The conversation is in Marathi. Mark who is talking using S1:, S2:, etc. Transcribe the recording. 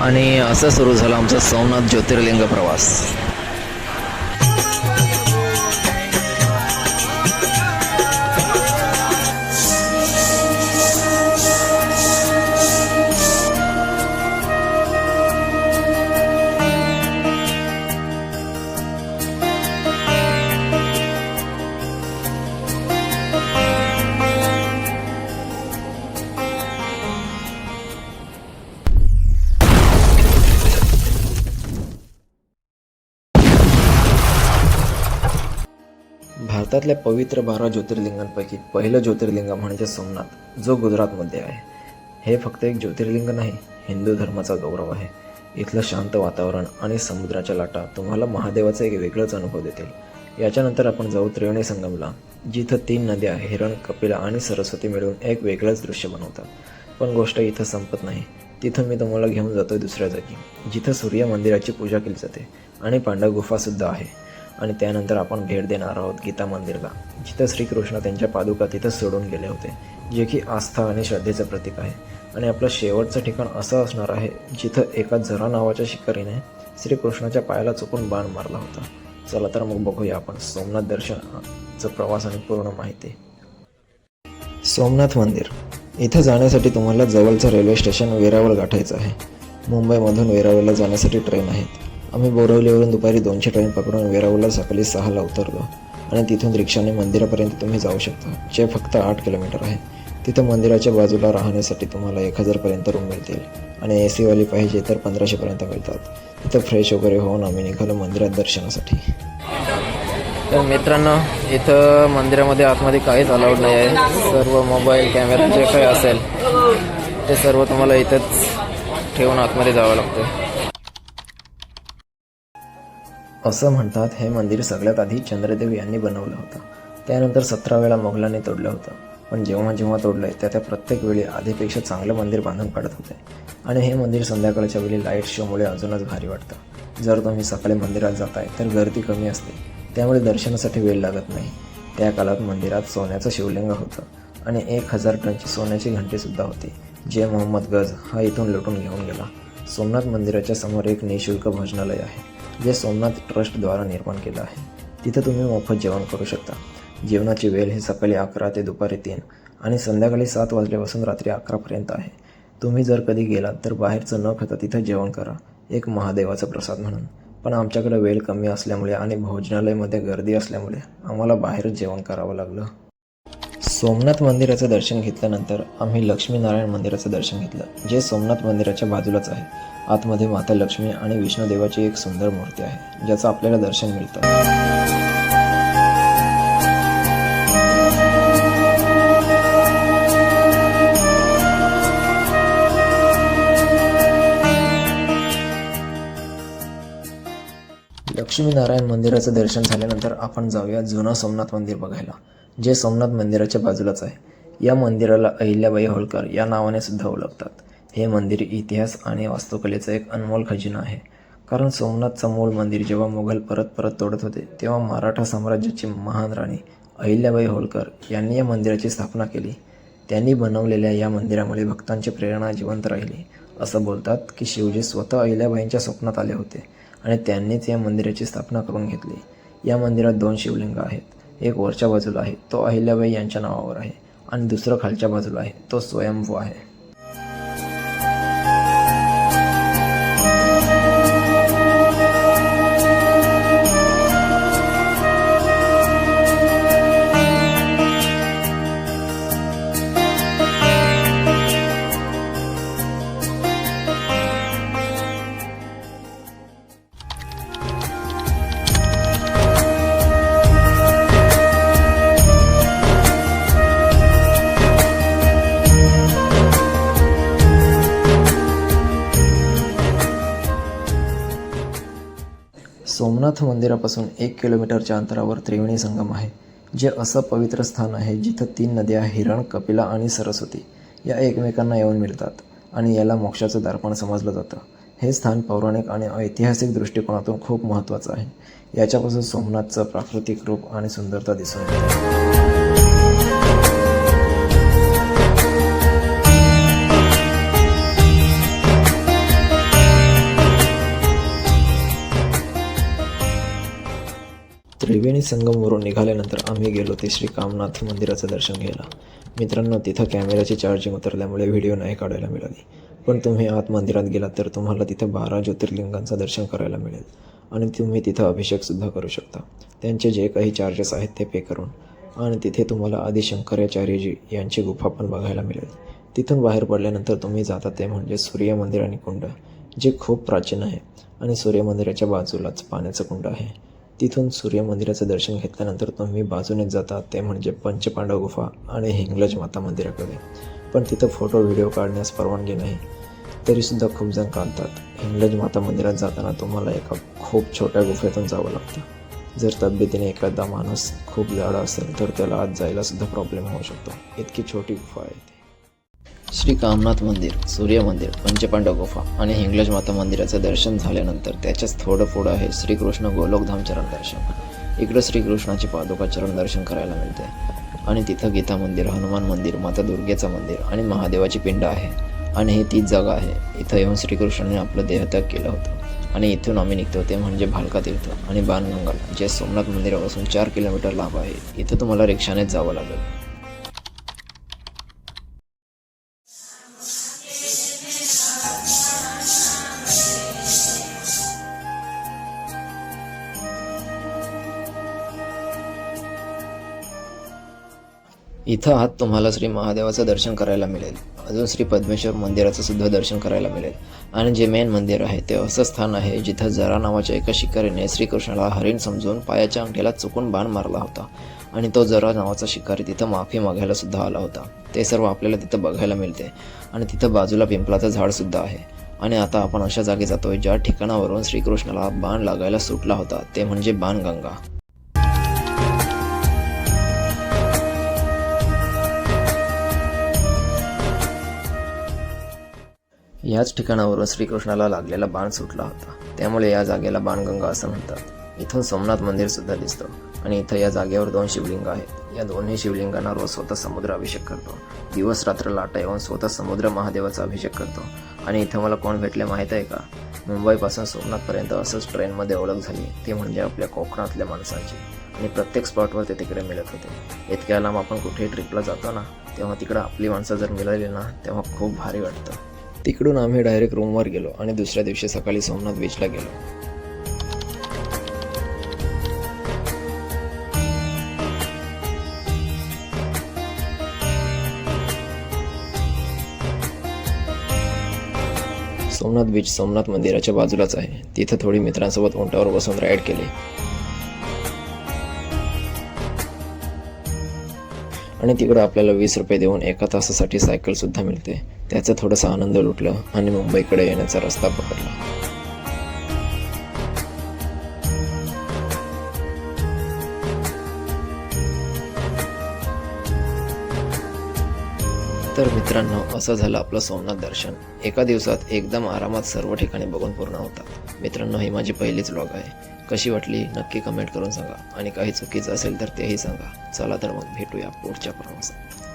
S1: आणि असं सुरू झाला आमचा सोमनाथ ज्योतिर्लिंग प्रवास. भारतातल्या पवित्र बारा ज्योतिर्लिंगांपैकी पहिलं ज्योतिर्लिंग म्हणजे सोमनाथ जो गुजरातमध्ये आहे. हे फक्त एक ज्योतिर्लिंग नाही हिंदू धर्माचा गौरव आहे. इथलं शांत वातावरण आणि समुद्राच्या लाटा तुम्हाला महादेवाचा एक वेगळाच अनुभव देतील. याच्यानंतर आपण जाऊ त्रिवेणी संगमला जिथं तीन नद्या हिरण कपिला आणि सरस्वती मिळून एक वेगळंच दृश्य बनवतात. पण गोष्ट इथं संपत नाही. तिथं मी तुम्हाला घेऊन जातोय दुसऱ्या जागी जिथं सूर्य मंदिराची पूजा केली जाते आणि पांडव गुफासुद्धा आहे. आणि त्यानंतर आपण भेट देणार आहोत गीता मंदिरला. जिथं श्रीकृष्ण त्यांच्या पादुका तिथं सोडून गेले होते जे की आस्था आणि श्रद्धेचं प्रतीक आहे. आणि आपलं शेवटचं ठिकाण असं असणार आहे जिथं एका झरा नावाच्या शिकारीने श्रीकृष्णाच्या पायाला चुकून बाण मारला होता. चला तर मग बघूया आपण सोमनाथ दर्शनाचं प्रवास आणि पूर्ण माहिती. सोमनाथ मंदिर. इथं जाण्यासाठी तुम्हाला जवळचं रेल्वे स्टेशन वेरावळ गाठायचं आहे. मुंबईमधून वेरावळला जाण्यासाठी ट्रेन आहेत. आम्ही बोरवलीवरून दुपारी दोनशे ट्रेन पकडून वेरावळला सकाळी सहाला उतरलो. आणि तिथून रिक्षाने मंदिरापर्यंत तुम्ही जाऊ शकता जे फक्त आठ किलोमीटर आहे. तिथं मंदिराच्या बाजूला राहण्यासाठी तुम्हाला एक हजारपर्यंत रूम मिळतील. आणि ए सीवाली पाहिजे तर पंधराशेपर्यंत मिळतात. तिथं फ्रेश वगैरे होऊन आम्ही निघालो मंदिरात दर्शनासाठी. तर मित्रांनो इथं मंदिरामध्ये आतमध्ये काहीच अलाउड नाही आहे. सर्व मोबाईल कॅमेरा जे काही असेल ते सर्व तुम्हाला इथंच ठेवून आतमध्ये जावं लागतं असं म्हणतात हे मंदिर सगळ्यात आधी चंद्रदेव यांनी बनवलं होतं. त्यानंतर सतरा वेळा मोगलांनी तोडलं होतं. पण जेव्हा जेव्हा तोडलंय त्या त्या प्रत्येक वेळी आधीपेक्षा चांगलं मंदिर बांधून काढत होते. आणि हे मंदिर संध्याकाळच्या वेळी लाइट शोमुळे अजूनच भारी वाटतं. जर तुम्ही सकाळी मंदिरात जाताय तर गर्दी कमी असते. त्यामुळे दर्शनासाठी वेळ लागत नाही. त्या काळात मंदिरात सोन्याचं शिवलिंग होतं. आणि एक हजार टनची सोन्याची घंटीसुद्धा होती. जे मोहम्मद गज हा इथून लुटून घेऊन गेला. सोमनाथ मंदिराच्या समोर एक निशुल्क भोजनालय आहे. जे सोमनाथ ट्रस्टद्वारा निर्माण केलं आहे तिथं तुम्ही मोफत जेवण करू शकता. जेवणाची वेळ ही सकाळी अकरा ते दुपारी तीन आणि संध्याकाळी सात वाजल्यापासून रात्री अकरापर्यंत आहे. तुम्ही जर कधी गेलात तर बाहेरचं न खाता तिथं जेवण करा एक महादेवाचा प्रसाद म्हणून. पण आमच्याकडे वेळ कमी असल्यामुळे आणि भोजनालयमध्ये गर्दी असल्यामुळे आम्हाला बाहेरच जेवण करावं लागलं. सोमनाथ मंदिराचं दर्शन घेतल्यानंतर आम्ही लक्ष्मीनारायण मंदिराचं दर्शन घेतलं जे सोमनाथ मंदिराच्या बाजूलाच आहे. आतमध्ये माता लक्ष्मी आणि विष्णुदेवाची एक सुंदर मूर्ती आहे ज्याचं आपल्याला दर्शन मिळतं. लक्ष्मीनारायण मंदिराचं दर्शन झाल्यानंतर आपण जाऊया जुनं सोमनाथ मंदिर बघायला. जे सोमनाथ मंदिराच्या बाजूलाच आहे. या मंदिराला अहिल्याबाई होळकर या नावाने सुद्धा ओळखतात. हे मंदिर इतिहास आणि वास्तुकलेचा एक अनमोल खजिना आहे. कारण सोमनाथचं मूळ मंदिर जेव्हा मुघल परत परत तोडत होते तेव्हा मराठा साम्राज्याची महान राणी अहिल्याबाई होळकर यांनी या मंदिराची स्थापना केली. त्यांनी बनवलेल्या या मंदिरामुळे भक्तांची प्रेरणा जिवंत राहिली. असं बोलतात की शिवजी स्वतः अहिल्याबाईंच्या स्वप्नात आले होते आणि त्यांनीच या मंदिराची स्थापना करून घेतली. या मंदिरात दोन शिवलिंग आहेत. एक वरच्या बाजूला आहे. तो अहिल्याबाई यांच्या नावावर आहे. आणि दुसरं खालच्या बाजूला आहे. तो स्वयंभू आहे. जगन्नाथ मंदिरापासून एक किलोमीटरच्या अंतरावर त्रिवेणी संगम आहे जे असं पवित्र स्थान आहे जिथं तीन नद्या हिरण कपिला आणि सरस्वती या एकमेकांना येऊन मिळतात आणि याला मोक्षाचं दर्पण समजलं जातं. हे स्थान पौराणिक आणि ऐतिहासिक दृष्टिकोनातून खूप महत्त्वाचं आहे. याच्यापासून सोमनाथचं प्राकृतिक रूप आणि सुंदरता दिसून येते. आणि संगमवरून निघाल्यानंतर आम्ही गेलो ते श्री कामनाथ मंदिराचं दर्शन घ्यायला. मित्रांनो तिथं कॅमेऱ्याची चार्जिंग उतरल्यामुळे व्हिडिओ नाही काढायला मिळाली. पण तुम्ही आत मंदिरात गेलात तर तुम्हाला तिथं बारा ज्योतिर्लिंगांचं दर्शन करायला मिळेल. आणि तुम्ही तिथं अभिषेकसुद्धा करू शकता. त्यांचे जे काही चार्जेस आहेत ते पे करून. आणि तिथे तुम्हाला आदिशंकराचार्यजी यांची गुफा पण बघायला मिळेल. तिथून बाहेर पडल्यानंतर तुम्ही जाता ते म्हणजे सूर्य मंदिर आणि कुंड जे खूप प्राचीन आहे. आणि सूर्यमंदिराच्या बाजूलाच पाण्याचं कुंड आहे. तिथून सूर्य मंदिराचं दर्शन घेतल्यानंतर तुम्ही बाजूनेच जाता ते म्हणजे पंचपांडव गुफा आणि हिंगलज माता मंदिराकडे. पण तिथं फोटो व्हिडिओ काढण्यास परवानगी नाही. तरीसुद्धा खूप जण काढतात. हिंगलज माता मंदिरात जाताना तुम्हाला एका खूप छोट्या गुफेतून जावं लागतं. जर तब्येतीने एखादा माणूस खूप जाडा असेल तर त्याला आत जायलासुद्धा प्रॉब्लेम होऊ शकतो. इतकी छोटी गुफा आहे ती. श्री कामनाथ मंदिर सूर्य मंदिर पंचपांडव गुफा आणि हिंगलज माता मंदिराचं दर्शन झाल्यानंतर त्याच्याच थोडं पुढं आहे श्रीकृष्ण गोलोकधाम चरण दर्शन. इकडं श्रीकृष्णाची पादुका चरण दर्शन करायला मिळते. आणि तिथं गीता मंदिर हनुमान मंदिर माता दुर्गेचं मंदिर आणि महादेवाची पिंड आहे. आणि ही तीच जागा आहे. इथं येऊन श्रीकृष्णाने आपलं देहत्याग केलं होतं. आणि इथून आम्ही निघतो ते म्हणजे भालका तीर्थ आणि बाणगंगा. जे सोमनाथ मंदिरापासून चार किलोमीटर लांब आहे. इथं तुम्हाला रिक्षानेच जावं लागेल. इथं आज तुम्हाला श्री महादेवाचं दर्शन करायला मिळेल. अजून श्री पद्मेश्वर मंदिराचं सुद्धा दर्शन करायला मिळेल. आणि जे मेन मंदिर आहे ते असं स्थान आहे जिथं जरा नावाच्या एका शिकारीने श्रीकृष्णाला हरिण समजून पायाच्या अंगठीला चुकून बाण मारला होता. आणि तो जरा नावाचा शिकारी तिथं माफी मागायला सुद्धा आला होता. ते सर्व आपल्याला तिथं बघायला मिळते. आणि तिथं बाजूला पिंपलाचं झाड सुद्धा आहे. आणि आता आपण अशा जागी जातोय ज्या ठिकाणावरून श्रीकृष्णाला बाण लागायला सुटला होता. ते म्हणजे बाणगंगा. याच ठिकाणावरून श्रीकृष्णाला लागलेला बाण सुटला होता. त्यामुळे या जागेला बाणगंगा असं म्हणतात. इथून सोमनाथ मंदिर सुद्धा दिसतं आणि इथं या जागेवर दोन शिवलिंग आहेत. या दोन्ही शिवलिंगांना रोज स्वतः समुद्र अभिषेक करतो. दिवस रात्र लाटा येऊन स्वतः समुद्र महादेवाचा अभिषेक करतो. आणि इथं मला कोण भेटले माहीत आहे का? मुंबईपासून सोमनाथपर्यंत असंच ट्रेनमध्ये ओळख झाली. ती म्हणजे आपल्या कोकणातल्या माणसांची. आणि प्रत्येक स्पॉटवर ते तिकडे मिळत होते. इतक्या लांब आपण कुठेही ट्रिपला जातो ना तेव्हा तिकडं आपली माणसं जर मिळाली ना तेव्हा खूप भारी वाटतं. तिकडून आम्ही डायरेक्ट रूमवर गेलो आणि दुसऱ्या दिवशी सकाळी सोमनाथ बीचला गेलो. सोमनाथ बीच सोमनाथ मंदिराच्या बाजूलाच आहे. तिथं थोडी मित्रांसोबत उंटावर बसून राईड केली. आणि तिकडं आपल्याला वीस रुपये देऊन एका तासासाठी सायकलसुद्धा मिळते. त्याचा थोडासा आनंद लुटला आणि मुंबईकडे येण्याचा रस्ता पकडला. तर मित्रांनो असं झालं आपलं सोमनाथ दर्शन. एका दिवसात एकदम आरामात सर्व ठिकाणी बघून पूर्ण होतात. मित्रांनो ही माझी पहिलीच व्लॉग आहे. कशी वाटली नक्की कमेंट करून सांगा. आणि काही चुकीचं असेल तर तेही सांगा. चला तर मग भेटूया पुढच्या प्रवासात.